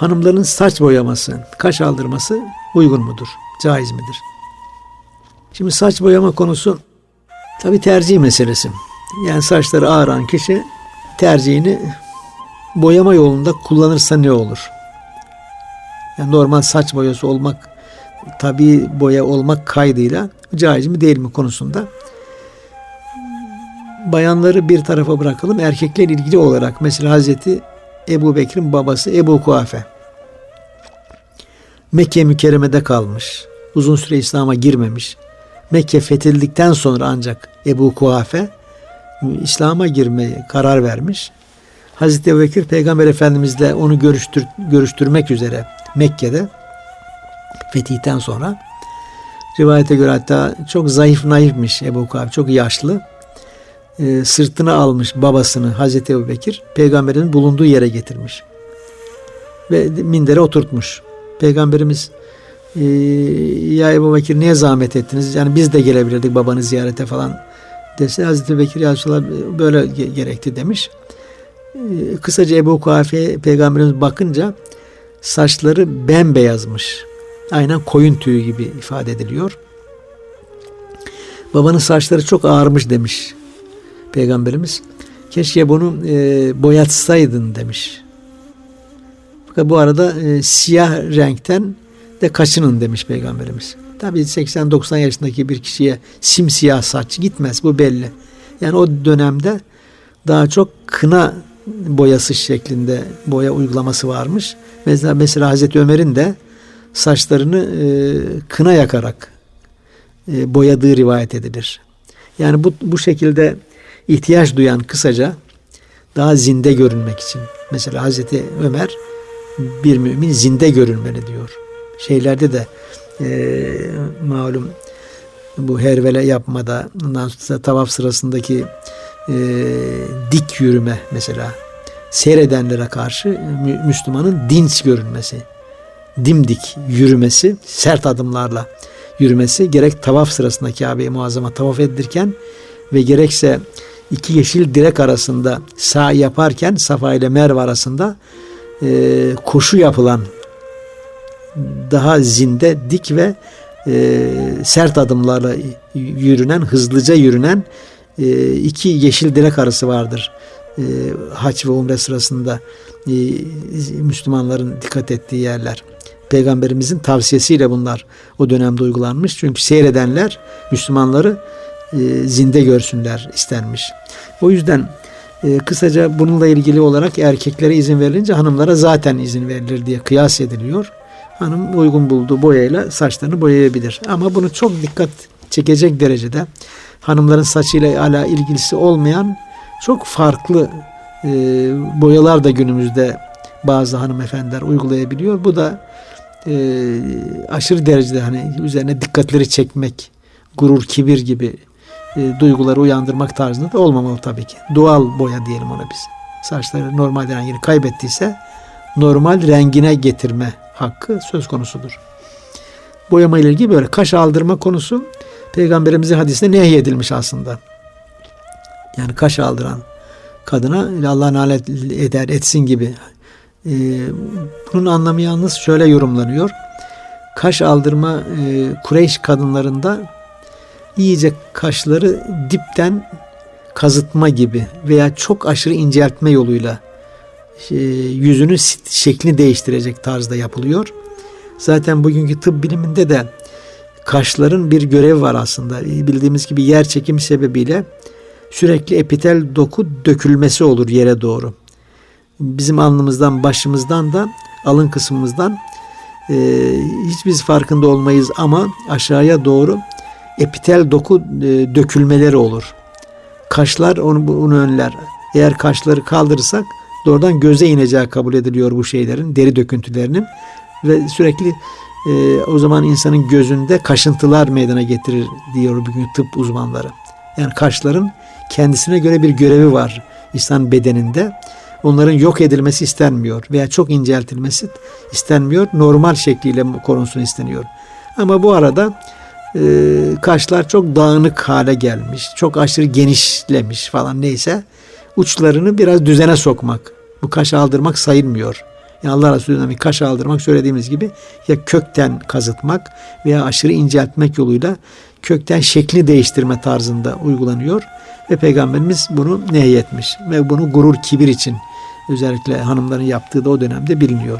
hanımların saç boyaması, kaş aldırması uygun mudur? Caiz midir? Şimdi saç boyama konusu tabi tercih meselesi. Yani saçları ağıran kişi tercihini boyama yolunda kullanırsa ne olur? Yani normal saç boyası olmak, tabi boya olmak kaydıyla caiz mi değil mi konusunda bayanları bir tarafa bırakalım. Erkekler ilgili olarak mesela Hazreti Ebu Bekir'in babası Ebu Kuafe Mekke mükerremede kalmış. Uzun süre İslam'a girmemiş. Mekke fethedildikten sonra ancak Ebu Kuafe İslam'a girmeye karar vermiş. Hazreti Ebu Bekir Peygamber Efendimizle onu görüştür, görüştürmek üzere Mekke'de fetihten sonra rivayete göre hatta çok zayıf naifmiş Ebu Kuafe çok yaşlı e, sırtına almış babasını Hazreti Ebu Bekir peygamberin bulunduğu yere getirmiş ve mindere oturtmuş Peygamberimiz e, ya Ebu Bekir niye zahmet ettiniz? Yani biz de gelebilirdik babanı ziyarete falan dese Hazreti Bekir ya böyle ge- gerekti demiş. E, kısaca Ebu Kuafe'ye Peygamberimiz bakınca saçları bembeyazmış. Aynen koyun tüyü gibi ifade ediliyor. Babanın saçları çok ağarmış demiş Peygamberimiz. Keşke bunu e, boyatsaydın demiş. Fakat bu arada e, siyah renkten de kaçının demiş Peygamberimiz. Tabii 80-90 yaşındaki bir kişiye simsiyah saç gitmez bu belli. Yani o dönemde daha çok kına boyası şeklinde boya uygulaması varmış. Mesela, mesela Hazreti Ömer'in de saçlarını e, kına yakarak e, boyadığı rivayet edilir. Yani bu, bu şekilde ihtiyaç duyan kısaca daha zinde görünmek için. Mesela Hazreti Ömer bir mümin zinde görünmeli diyor. Şeylerde de e, malum bu hervele yapmada ondan sonra tavaf sırasındaki e, dik yürüme mesela seyredenlere karşı Mü- Müslümanın dinç görünmesi dimdik yürümesi sert adımlarla yürümesi gerek tavaf sırasında Kabe-i Muazzama tavaf edilirken ve gerekse iki yeşil direk arasında sağ yaparken Safa ile Merve arasında e, koşu yapılan daha zinde, dik ve e, sert adımlarla yürünen, hızlıca yürünen e, iki yeşil direk arası vardır. E, haç ve umre sırasında e, Müslümanların dikkat ettiği yerler. Peygamberimizin tavsiyesiyle bunlar o dönemde uygulanmış. Çünkü seyredenler Müslümanları e, zinde görsünler istenmiş. O yüzden e, kısaca bununla ilgili olarak erkeklere izin verilince hanımlara zaten izin verilir diye kıyas ediliyor. Hanım uygun bulduğu boyayla saçlarını boyayabilir. Ama bunu çok dikkat çekecek derecede hanımların saçıyla ala ilgilisi olmayan çok farklı e, boyalar da günümüzde bazı hanımefendiler uygulayabiliyor. Bu da e, aşırı derecede hani üzerine dikkatleri çekmek, gurur, kibir gibi e, duyguları uyandırmak tarzında da olmamalı tabii ki. Doğal boya diyelim ona biz. Saçları normal rengini kaybettiyse normal rengine getirme hakkı söz konusudur. Boyama ile ilgili böyle kaş aldırma konusu Peygamberimizin hadisinde nehyedilmiş aslında. Yani kaş aldıran kadına Allah nalet eder etsin gibi. Ee, bunun anlamı yalnız şöyle yorumlanıyor. Kaş aldırma e, Kureyş kadınlarında iyice kaşları dipten kazıtma gibi veya çok aşırı inceltme yoluyla e, yüzünün şeklini değiştirecek tarzda yapılıyor. Zaten bugünkü tıp biliminde de kaşların bir görevi var aslında. E, Bildiğimiz gibi yer çekimi sebebiyle sürekli epitel doku dökülmesi olur yere doğru. Bizim alnımızdan, başımızdan da alın kısmımızdan e, hiç biz farkında olmayız ama aşağıya doğru epitel doku e, dökülmeleri olur. Kaşlar onu, bunu önler. Eğer kaşları kaldırırsak doğrudan göze ineceği kabul ediliyor bu şeylerin, deri döküntülerinin ve sürekli e, o zaman insanın gözünde kaşıntılar meydana getirir diyor bugün tıp uzmanları. Yani kaşların kendisine göre bir görevi var insan bedeninde. Onların yok edilmesi istenmiyor veya çok inceltilmesi istenmiyor. Normal şekliyle korunsun isteniyor. Ama bu arada e, kaşlar çok dağınık hale gelmiş, çok aşırı genişlemiş falan neyse uçlarını biraz düzene sokmak. Bu kaş aldırmak sayılmıyor. Yani Allah Resulü'nden bir kaş aldırmak söylediğimiz gibi ya kökten kazıtmak veya aşırı inceltmek yoluyla kökten şekli değiştirme tarzında uygulanıyor. Ve Peygamberimiz bunu nehyetmiş ve bunu gurur kibir için özellikle hanımların yaptığı da o dönemde biliniyor.